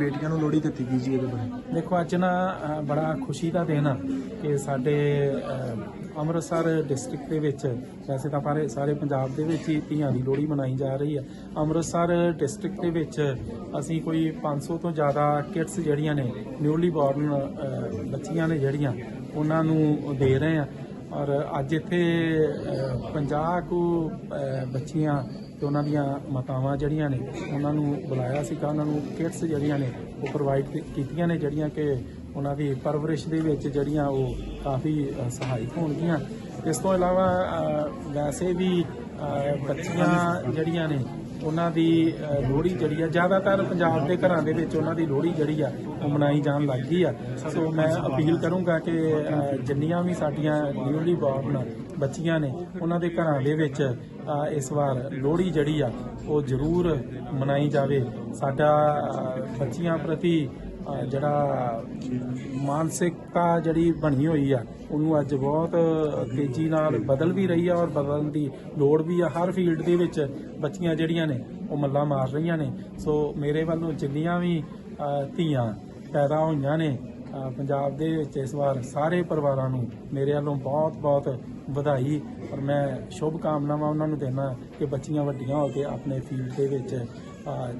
ਬੇਟੀਆਂ ਨੂੰ ਲੋਹੜੀ ਦਿੱਤੀ ਗਈ ਜੀ ਇਹਦੇ ਬਾਰੇ। ਦੇਖੋ ਅੱਜ ਨਾ ਅ, ਬੜਾ ਖੁਸ਼ੀ ਦਾ ਦਿਨ ਆ ਕਿ ਸਾਡੇ ਅ, ਅੰਮ੍ਰਿਤਸਰ ਡਿਸਟ੍ਰਿਕਟ ਦੇ ਵਿੱਚ ਵੈਸੇ ਤਾਂ ਸਾਰੇ ਸਾਰੇ ਪੰਜਾਬ ਦੇ ਵਿੱਚ ਹੀ ਧੀਆਂ ਦੀ ਲੋਹੜੀ ਮਨਾਈ ਜਾ ਰਹੀ ਆ। ਅੰਮ੍ਰਿਤਸਰ ਡਿਸਟ੍ਰਿਕਟ ਦੇ ਵਿੱਚ ਅਸੀਂ ਕੋਈ 500 ਤੋਂ ਜ਼ਿਆਦਾ ਕਿਟਸ ਜਿਹੜੀਆਂ ਨੇ ਨਿਊਲੀ ਬੋਰਨ ਬੱਚੀਆਂ ਨੇ ਜਿਹੜੀਆਂ ਉਹਨਾਂ ਨੂੰ ਦੇ ਰਹੇ ਆ। ਔਰ ਅੱਜ ਇੱਥੇ ਅ, 50 ਕੁ ਬੱਚੀਆਂ ਤੇ ਉਹਨਾਂ ਦੀਆਂ ਮਾਤਾਵਾਂ ਜਿਹੜੀਆਂ ਨੇ ਉਹਨਾਂ ਨੂੰ ਬੁਲਾਇਆ ਸੀਗਾ ਉਹਨਾਂ ਨੂੰ ਕਿਟਸ ਜਿਹੜੀਆਂ ਨੇ ਉਹ ਪ੍ਰੋਵਾਈਡ ਕੀਤੀਆਂ ਨੇ ਜਿਹੜੀਆਂ ਕਿ ਉਹਨਾਂ ਦੀ ਪਰਵਰਿਸ਼ ਦੇ ਵਿੱਚ ਜਿਹੜੀਆਂ ਉਹ ਕਾਫੀ ਸਹਾਇਕ ਹੋਣਗੀਆਂ। ਇਸ ਤੋਂ ਇਲਾਵਾ ਵੈਸੇ ਵੀ ਬੱਚੀਆਂ ਜਿਹੜੀਆਂ ਨੇ ਉਹਨਾਂ ਦੀ ਲੋਹੜੀ ਜਿਹੜੀ ਆ, ਜ਼ਿਆਦਾਤਰ ਪੰਜਾਬ ਦੇ ਘਰਾਂ ਦੇ ਵਿੱਚ ਉਹਨਾਂ ਦੀ ਲੋਹੜੀ ਜਿਹੜੀ ਆ, ਉਹ ਮਨਾਈ ਜਾਣ ਲੱਗ ਗਈ ਆ। ਸੋ ਮੈਂ ਅਪੀਲ ਕਰੂੰਗਾ ਕਿ ਜਿੰਨੀਆਂ ਵੀ ਸਾਡੀਆਂ ਨਿਊਲੀ ਬੋਰਨ ਬੱਚੀਆਂ ਨੇ, ਉਹਨਾਂ ਦੇ ਘਰਾਂ ਦੇ ਵਿੱਚ ਇਸ ਵਾਰ ਲੋਹੜੀ ਜਿਹੜੀ ਆ, ਉਹ ਜ਼ਰੂਰ ਮਨਾਈ ਜਾਵੇ। ਸਾਡਾ ਬੱਚੀਆਂ ਪ੍ਰਤੀ ਜਿਹੜਾ ਮਾਨਸਿਕਤਾ ਜਿਹੜੀ ਬਣੀ ਹੋਈ ਆ, ਉਹਨੂੰ ਅੱਜ ਬਹੁਤ ਤੇਜ਼ੀ ਨਾਲ ਬਦਲ ਵੀ ਰਹੀ ਆ ਔਰ ਬਦਲਣ ਦੀ ਲੋੜ ਵੀ ਆ। ਹਰ ਫੀਲਡ ਦੇ ਵਿੱਚ ਬੱਚੀਆਂ ਜਿਹੜੀਆਂ ਨੇ, ਉਹ ਮੱਲਾ ਮਾਰ ਰਹੀਆਂ ਨੇ। ਸੋ ਮੇਰੇ ਵੱਲੋਂ ਜਿੰਨੀਆਂ ਵੀ ਧੀਆਂ ਪੈਦਾ ਹੋਈਆਂ ਨੇ ਪੰਜਾਬ ਦੇ ਵਿੱਚ ਇਸ ਵਾਰ ਸਾਰੇ ਪਰਿਵਾਰਾਂ ਨੂੰ ਮੇਰੇ ਵੱਲੋਂ ਬਹੁਤ ਬਹੁਤ ਵਧਾਈ ਔਰ ਮੈਂ ਸ਼ੁਭ ਕਾਮਨਾਵਾਂ ਉਹਨਾਂ ਨੂੰ ਦੇਣਾ ਕਿ ਬੱਚੀਆਂ ਵੱਡੀਆਂ ਹੋ ਕੇ ਆਪਣੇ ਫੀਲਡ ਦੇ ਵਿੱਚ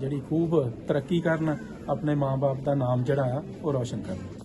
ਜਿਹੜੀ ਖੂਬ ਤਰੱਕੀ ਕਰਨ ਆਪਣੇ ਮਾਪੇ ਦਾ ਨਾਮ ਜਿਹੜਾ ਆ ਉਹ ਰੌਸ਼ਨ ਕਰਨ।